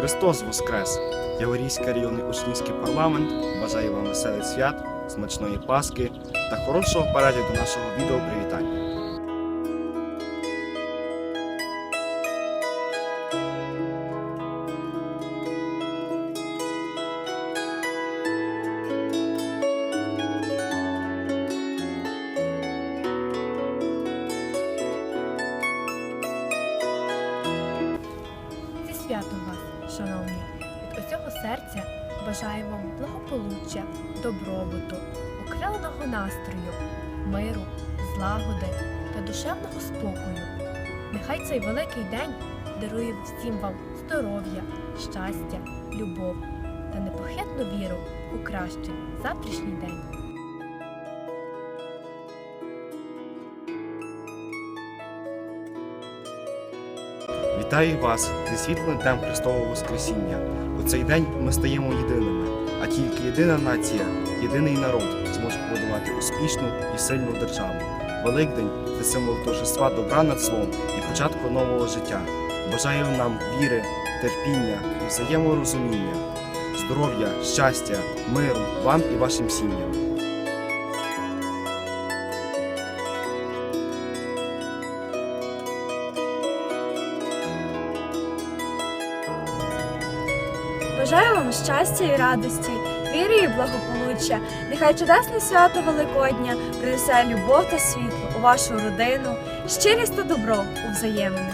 Христос Воскрес! Яворівський районний учнівський парламент бажає вам веселих свят, смачної Пасхи та хорошого перегляду нашого відео привітання. Вас, шановні, від усього серця бажаю вам благополуччя, добробуту, окриленого настрою, миру, злагоди та душевного спокою. Нехай цей великий день дарує всім вам здоров'я, щастя, любов та непохитну віру у кращий завтрашній день. Вітаю вас зі світлим днем Христового Воскресіння. У цей день ми стаємо єдиними, а тільки єдина нація, єдиний народ зможе побудувати успішну і сильну державу. Великдень це символ торжества добра над злом і початку нового життя. Бажаю нам віри, терпіння і взаєморозуміння, здоров'я, щастя, миру вам і вашим сім'ям. Бажаю вам щастя і радості, віри і благополуччя. Нехай чудесне свято Великодня принесе любов та світло у вашу родину, щирість та добро у взаємини.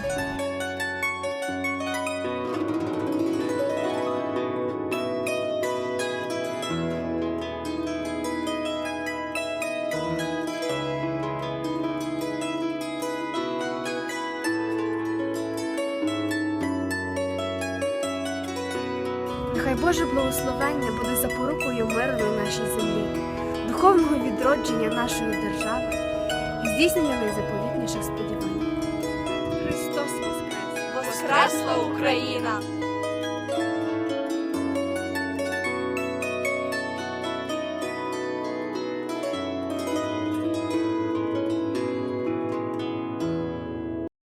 Нехай Боже благословення буде запорукою миру на нашій землі, духовного відродження нашої держави і здійснення найзаповітніших сподівань. Христос Воскрес! Воскресла Україна!